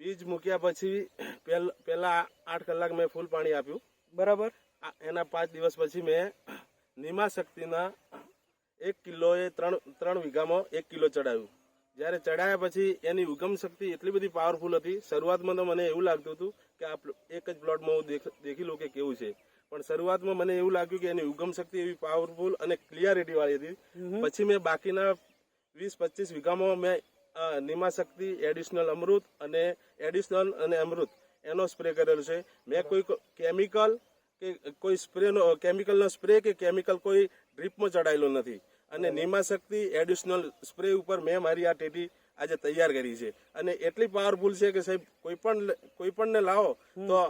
બીજ મૂક્યા પછી પહેલ- આઠ કલાક મેં ફૂલ પાણી આપ્યું. બરાબર. એના પાંચ દિવસ પછી મેં નિમા શક્તિના એક કિલોએ ત્રણ ત્રણ વીઘામાં એક કિલો ચડાવ્યું. જ્યારે ચડાયા પછી એની ઉગમ શક્તિ એટલી બધી પાવરફુલ હતી. શરૂઆતમાં તો મને એવું લાગતું હતું કે આ એક જ પ્લોટમાં હું દેખી લઉં કે કેવું છે. પણ શરૂઆતમાં મને એવું લાગ્યું કે એની ઉગમ શક્તિ એવી પાવરફુલ અને ક્લિયરિટી વાળી હતી. પછી મેં બાકીના વીસ પચીસ વીઘામાં મેં અ, નિમા એડિશનલ અમૃત અને એડિશનલ અને અમૃત. એનો સ્પ્રે કરેલો છે. મેં કોઈ કેમિકલ કે કોઈ સ્પ્રેનો કેમિકલનો સ્પ્રે કે કેમિકલ કોઈ ડ્રીપમાં ચડાયેલો નથી. અને નિમાશક્તિ એડિશનલ સ્પ્રે ઉપર મેં મારી આ ટેટી આજે તૈયાર કરી છે. અને એટલી પાવરફુલ છે કે સાહેબ કોઈ પણ કોઈ પણને લાવો તો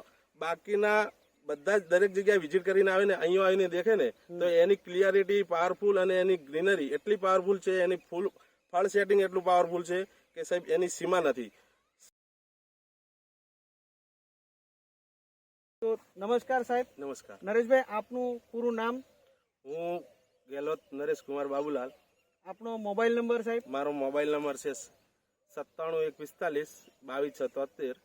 બાકીના બધા જ દરેક જગ્યાએ વિઝિટ કરીને આવે ને અહીંયા આવીને દેખે ને તો એની ક્લિયરિટી પાવરફુલ અને એની ગ્રીનરી એટલી પાવરફુલ છે એની ફૂલ ફળ સેટિંગ એટલું પાવરફુલ છે કે સાહેબ એની સીમા નથી. તો નમસ્કાર સાહેબ. નમસ્કાર. નરેશભાઈ આપનું પૂરું નામ? હું ગેલોત નરેશ કુમાર બાબુલાલ. આપનો મોબાઈલ નંબર સાહેબ? મારો મોબાઈલ નંબર છે સત્તાણું એક પિસ્તાલીસ બાવીસ છ તોતેર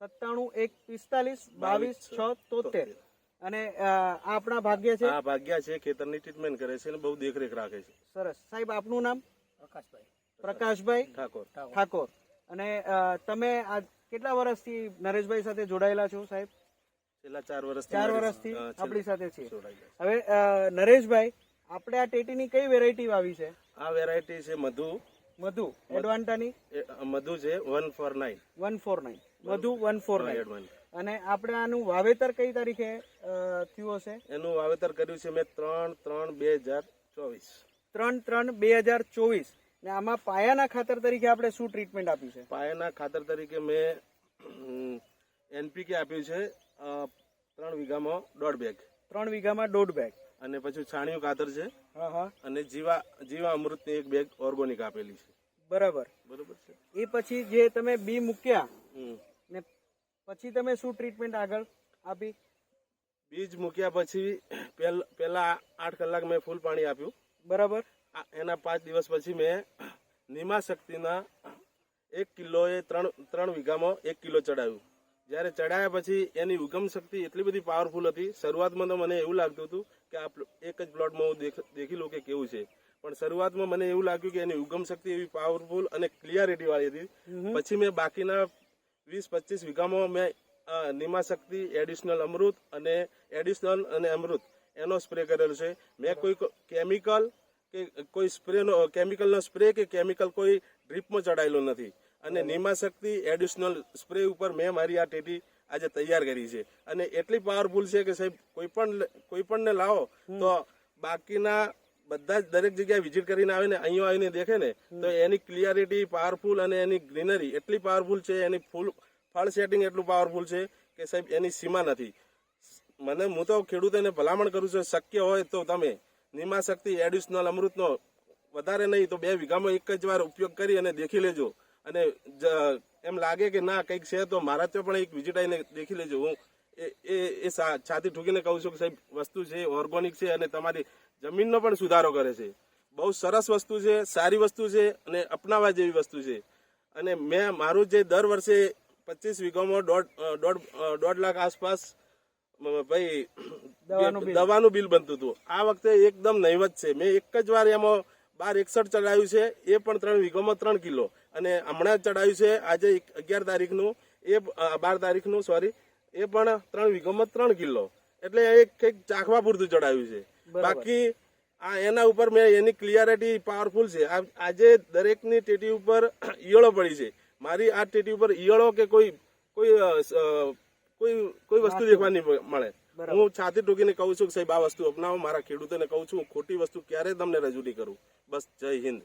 સત્તાણું એક પિસ્તાલીસ બાવીસ છ તોતેર અને આપણા ભાગ્ય છે? આ ભાગ્ય છે ખેતરની ટ્રીટમેન્ટ કરે છે અને બહુ દેખરેખ રાખે છે. સરસ. સાહેબ આપનું નામ? પ્રકાશભાઈ. ઠાકોર. ઠાકોર. અને તમે આ કેટલા વર્ષથી નરેશભાઈ સાથે જોડાયેલા છો સાહેબ? છેલ્લા ચાર વર્ષ ચાર વર્ષથી આપણી સાથે છે. હવે નરેશભાઈ આપણે આ ટેટીની કઈ વેરાયટી વાવી છે? આ વેરાયટી છે મધુ. મધુ. એડવાન્ટાની મધુ છે one four nine. One four nine. Madhu one four nine. અને આપણે આનું વાવેતર કઈ તારીખે થયું હશે? એનું વાવેતર કર્યું છે મેં ત્રણ ત્રણ બે હજાર ચોવીસ. ત્રણ ત્રણ બે હજાર ચોવીસ. ને આમાં પાયાના ખાતર તરીકે આપણે શું ટ્રીટમેન્ટ આપ્યું છે? પાયાના ખાતર તરીકે મેં એનપીકે આપ્યું છે ત્રણ વીઘામાં દોઢ બેગ. ત્રણ વીઘામાં દોઢ બેગ. અને પછી છાણિયું ખાતર છે. હા હા. અને જીવા જીવા અમૃતની એક બેગ ઓર્ગોનિક આપેલી છે. બરાબર. બરોબર છે? એ પછી જે તમે બી મૂક્યા ને પછી તમે શું ટ્રીટમેન્ટ આગળ આપી? બીજ મૂક્યા પછી પેલા પહેલા આઠ કલાક મેં ફૂલ પાણી આપ્યું. બરાબર? એના પાંચ દિવસ પછી મેં નિમા શક્તિના એક કિલોએ ત્રણ ત્રણ વીઘામાં એક કિલો ચડાવ્યું. જ્યારે ચડાયા પછી એની ઉગમ શક્તિ એટલી બધી પાવરફુલ હતી. શરૂઆતમાં તો મને એવું લાગતું હતું કે આ એક જ પ્લોટમાં હું દેખી લઉં કે કેવું છે. પણ શરૂઆતમાં મને એવું લાગ્યું કે એની ઉગમ શક્તિ એવી પાવરફુલ અને ક્લિયરિટી વાળી હતી. પછી મેં બાકીના વીસ પચીસ વીઘામાં મેં નિમા શક્તિ એડિશનલ અમૃત અને એડિશનલ અને અમૃત એનો સ્પ્રે કરેલો છે. મેં કોઈ કેમિકલ કે કોઈ સ્પ્રેનો કેમિકલનો સ્પ્રે કે કેમિકલ કોઈ ડ્રીપમાં ચડાયેલો નથી. અને નિમા શક્તિ એડિશનલ સ્પ્રે ઉપર મેં મારી આ ટેટી આજે તૈયાર કરી છે. અને એટલી પાવરફુલ છે કે સાહેબ કોઈ પણ કોઈ પણને લાવો તો બાકીના બધા જ દરેક જગ્યાએ વિઝિટ કરીને આવે ને અહીંયા આવીને દેખે ને તો એની ક્લિયરિટી પાવરફુલ અને એની ગ્રીનરી એટલી પાવરફુલ છે એની ફૂલ ફળ સેટિંગ એટલું પાવરફુલ છે કે સાહેબ એની સીમા નથી. મને, હું તો ખેડૂતોને ભલામણ કરું છું, શક્ય હોય તો તમે નિમાશક્તિ એડિશનલ અમૃતનો વધારે નહીં તો બે વીઘામાં એક જ વાર ઉપયોગ કરી અને દેખી લેજો. અને એમ લાગે કે ના, કંઈક છે તો મારા ત્યાં પણ એક વિઝિટ દેખી લેજો. હું એ એ છાતી ઠૂકીને કહું છું કે સાહેબ, વસ્તુ છે ઓર્ગોનિક છે અને તમારી જમીનનો પણ સુધારો કરે છે. બહુ સરસ વસ્તુ છે, સારી વસ્તુ છે અને અપનાવવા જેવી વસ્તુ છે. અને મેં, મારું જે દર વર્ષે પચીસ વીઘામાં દોઢ દોઢ દોઢ લાખ આસપાસ ભાઈ દવાનું બિલ. બનતું હતું. આ વખતે એકદમ નહીવત છે. મેં એક જ વાર એમાં બાર એકસઠ ચડાવ્યું છે. એ પણ ત્રણ વીઘોમાં ત્રણ કિલો. અને હમણાં જ ચડાવ્યું છે. આજે અગિયાર તારીખનું. એ બાર તારીખનું સોરી એ પણ ત્રણ વીઘોમાં ત્રણ કિલો. એટલે એક કંઈક ચાખવા પૂરતું ચડાવ્યું છે. બાકી આ એના ઉપર મેં એની ક્લિયરિટી પાવરફુલ છે. આજે દરેકની ટેટી ઉપર ઈયળો પડી છે. મારી આ ટેટી ઉપર ઈયળો કે કોઈ કોઈ કોઈ કોઈ વસ્તુ દેખવા નહીં મળે. હું છાતી ટૂકીને કહું છું કે સાહેબ આ વસ્તુ અપનાવો મારા ખેડૂતોને કહું છું હું ખોટી વસ્તુ ક્યારેય તમને રજૂ નહીં કરું. બસ જય હિન્દ.